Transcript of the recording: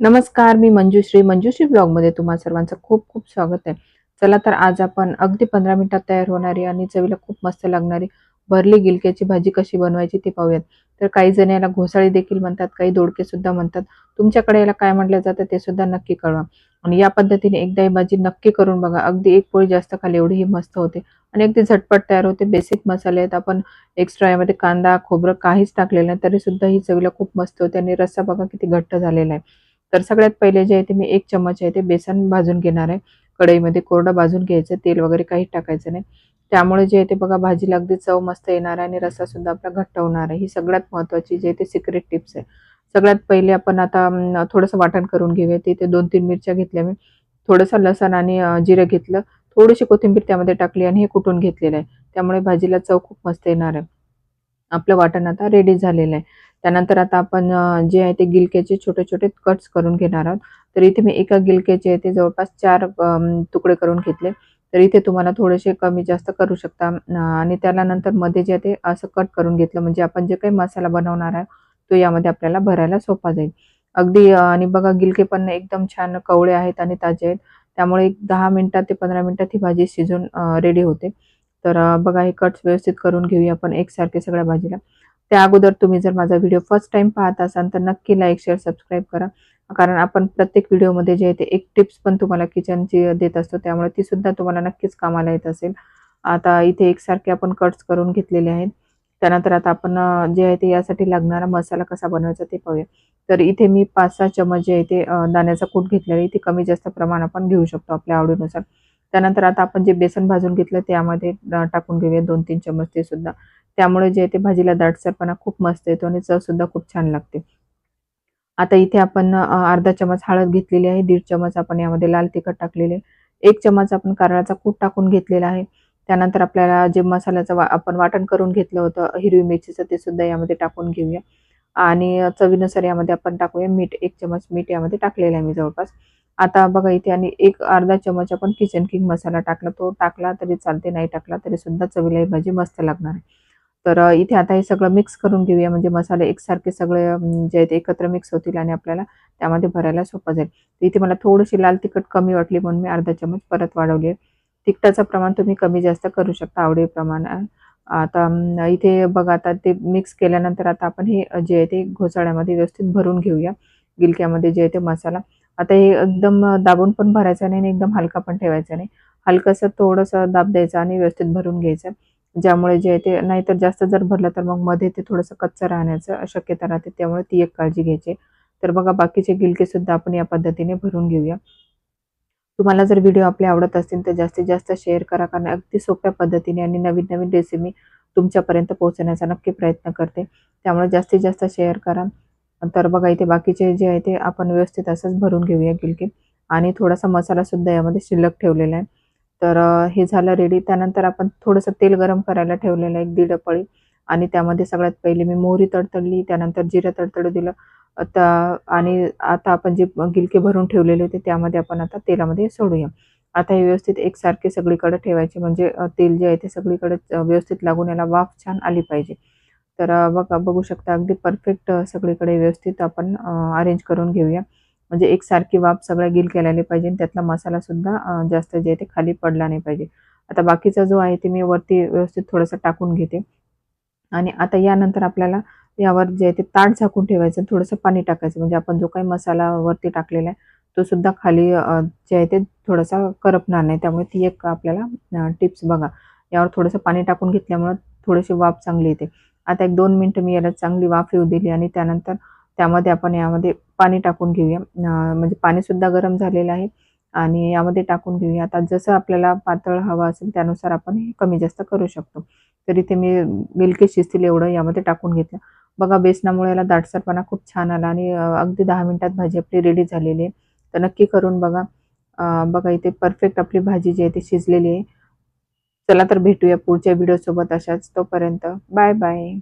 नमस्कार मी मंजुश्री. मंजुश्री ब्लॉगमध्ये तुम्हा सर्वांचं खूप खूप स्वागत आहे. चला तर आज आपण अगदी पंधरा मिनिटात तयार होणारी आणि चवीला खूप मस्त लागणारी भरली गिलक्याची भाजी कशी बनवायची ते पाहूयात. तर काही जण याला घोसाळी देखील म्हणतात काही दोडके सुद्धा म्हणतात. तुमच्याकडे याला काय म्हटलं जातं ते सुद्धा नक्की कळवा. आणि या पद्धतीने एकदा ही भाजी नक्की करून बघा. अगदी एक पोळी जास्त खाली एवढी ही मस्त होते. आणि अगदी झटपट तयार होते. बेसिक मसाले आहेत. आपण एक्स्ट्रा यामध्ये कांदा खोबरं काहीच टाकलेलं नाही तरी सुद्धा ही चवीला खूप मस्त होते. आणि रस्सा बघा किती घट्ट झालेला आहे. तर सगळ्यात पहिले जे आहे ते मी एक चम्मच आहे ते बेसन भाजून घेणार आहे. कढईमध्ये कोरडं भाजून घ्यायचं तेल वगैरे काही टाकायचं नाही. त्यामुळे जे आहे ते बघा भाजीला अगदी चव मस्त येणार आहे आणि रस्सा सुद्धा आपला घट्ट होणार आहे. ही सगळ्यात महत्वाची जे आहे ते सिक्रेट टिप्स आहे. सगळ्यात पहिले आपण आता थोडंसं वाटण करून घेऊया. तिथे दोन तीन मिरच्या घेतल्या मी. थोडंसं लसण आणि जिरं घेतलं. थोडीशी कोथिंबीर त्यामध्ये टाकली आणि हे कुटून घेतलेलं आहे. त्यामुळे भाजीला चव खूप मस्त येणार आहे. आपलं वाटण आता रेडी झालेलं आहे. त्यानंतर आता आपण जे आहे ते गिलक्याचे छोटे छोटे कट्स करून घेणार आहोत. तर इथे मी एका गिलक्याचे आहे ते जवळपास चार तुकडे करून घेतले. तर इथे तुम्हाला थोडेसे कमी जास्त करू शकता. आणि त्याला नंतर मध्ये जे ते असं कट करून घेतलं. म्हणजे आपण जे काही मसाला बनवणार आहे तो यामध्ये आपल्याला भरायला सोपा जाईल. अगदी आणि बघा गिलके पण एकदम छान कवळे आहेत आणि ताजे आहेत. त्यामुळे एक दहा मिनिटात ते पंधरा मिनिटात ही भाजी शिजून रेडी होते. तर बघा हे कट्स व्यवस्थित करून घेऊया आपण एकसारखे सगळ्या भाजीला. त्या अगोदर तुम्ही जर माझा व्हिडिओ फर्स्ट टाइम पाहत असाल तर नक्की लाईक शेअर सबस्क्राईब करा. कारण आपण प्रत्येक व्हिडिओमध्ये जे आहे ते एक टिप्स पण तुम्हाला किचनची देत असतो त्यामुळे ती सुद्धा तुम्हाला नक्कीच कामाला येत असेल. आता इथे एकसारखे आपण कट्स करून घेतलेले आहेत. त्यानंतर आता आपण जे आहे ते यासाठी लागणारा मसाला कसा बनवायचा ते पाहूया. तर इथे मी पाच सहा चमच जे आहे ते दाण्याचा कूट घेतलेला आहे. ते कमी जास्त प्रमाण आपण घेऊ शकतो आपल्या आवडीनुसार. त्यानंतर आता आपण जे बेसन भाजून घेतलं त्यामध्ये टाकून घेऊया दोन तीन चमच ते सुद्धा. त्यामुळे जे ते भाजीला दाटसरपणा खूप मस्त येतो आणि चव सुद्धा खूप छान लागते. आता इथे आपण अर्धा चमच हळद घेतलेली आहे दीड चमच आपण यामध्ये लाल तिखट टाकलेले एक चमच आपण कारळाचा कूट टाकून घेतलेला आहे. त्यानंतर आपल्याला जे मसाल्याचं वा आपण वाटण करून घेतलं होतं हिरवी मिरचीचं ते सुद्धा यामध्ये टाकून घेऊया. आणि चवीनुसार यामध्ये आपण टाकूया मीठ. एक चमच मीठ यामध्ये टाकलेलं आहे मी जवळपास. आता बघा इथे आणि एक अर्धा चमच आपण किचन किंग मसाला टाकला. तो टाकला तरी चालते नाही टाकला तरी सुद्धा चवीला ही भाजी मस्त लागणार आहे. तर इथे आता हे सगळं मिक्स करून घेऊया. म्हणजे मसाले एकसारखे सगळे जे आहेत एकत्र मिक्स होतील आणि आपल्याला त्यामध्ये भरायला सोपं जाईल. इथे मला थोडीशी लाल तिखट कमी वाटली म्हणून मी अर्धा चमच परत वाढवली आहे. तिखटाचं प्रमाण तुम्ही कमी जास्त करू शकता आवडीप्रमाणे. आता इथे बघा आता ते मिक्स केल्यानंतर आता आपण हे जे आहे ते घोसाळ्यामध्ये व्यवस्थित भरून घेऊया. गिलक्यामध्ये जे आहे ते मसाला. आता हे एकदम दाबून पण भरायचं नाही आणि एकदम हलका पण ठेवायचा नाही. हलकंसं थोडंसं दाब द्यायचं आणि व्यवस्थित भरून घ्यायचं. ज्यामुळे जे आहे ते नाहीतर जास्त जर भरलं तर मग मध्ये ते थोडंसं कच्चं राहण्याचं शक्यता राहते त्यामुळे ती एक काळजी घ्यायची. तर बघा बाकीचे गिलके सुद्धा आपण या पद्धतीने भरून घेऊया. तुम्हाला जर व्हिडिओ आपले आवडत असतील तर जास्तीत जास्त शेअर करा कारण अगदी सोप्या पद्धतीने आणि नवीन नवीन रेसिपी तुमच्यापर्यंत पोहोचण्याचा नक्की प्रयत्न करते. त्यामुळे जास्तीत जास्त शेअर करा. तर बघा इथे बाकीचे जे आहे ते आपण व्यवस्थित असंच भरून घेऊया गिलके आणि थोडासा मसाला सुद्धा यामध्ये शिल्लक ठेवलेला आहे. तर हे झालं रेडी त्यानंतर आपण थोडंसं तेल गरम करायला ठेवलेलं आहे एक दीड पळी. आणि त्यामध्ये सगळ्यात पहिले मी मोहरी तडतडली त्यानंतर जिरं तडतडू दिलं. आता आणि आता आपण जे गिलके भरून ठेवलेले होते त्यामध्ये आपण आता तेलामध्ये सोडूया. आता हे व्यवस्थित एकसारखे सगळीकडे ठेवायचे. म्हणजे तेल जे आहे ते सगळीकडे व्यवस्थित लागून याला वाफ छान आली पाहिजे. तर बघा बघू शकता अगदी परफेक्ट सगळीकडे व्यवस्थित आपण अरेंज करून घेऊया. म्हणजे एकसारखी वाफ सगळ्या गिल केलेली पाहिजे आणि त्यातला मसाला सुद्धा जास्त जे आहे ते खाली पडला नाही पाहिजे. आता बाकीचा जो आहे ते मी वरती व्यवस्थित थोडंसं टाकून घेते. आणि आता यानंतर आपल्याला यावर जे आहे ते ताट झाकून ठेवायचं थोडंसं पाणी टाकायचं. म्हणजे आपण जो काही मसाला वरती टाकलेला आहे तो सुद्धा खाली जे आहे ते थोडासा करपणार नाही. त्यामुळे ती एक आपल्याला टिप्स बघा. यावर थोडंसं पाणी टाकून घेतल्यामुळं थोडीशी वाफ चांगली येते. आता एक दोन मिनटं मी याला चांगली वाफ येऊ दिली आणि त्यानंतर त्यामध्ये आपण यामध्ये पाणी टाकून घेऊया. म्हणजे पाणीसुद्धा गरम झालेलं आहे. आणि यामध्ये टाकून घेऊया. आता जसं आपल्याला पातळ हवा असेल त्यानुसार आपण हे कमी जास्त करू शकतो. तरी ते मी बिलके शिजतील एवढं यामध्ये टाकून घेतलं. बघा बेसनामुळे याला दाटसरपणा खूप छान आला आणि अगदी दहा मिनिटात भाजी आपली रेडी झालेली आहे. तर नक्की करून बघा. बघा इथे परफेक्ट आपली भाजी जी आहे ती शिजलेली आहे. चला तर भेटूया पुढच्या व्हिडिओसोबत अशाच तोपर्यंत. Bye bye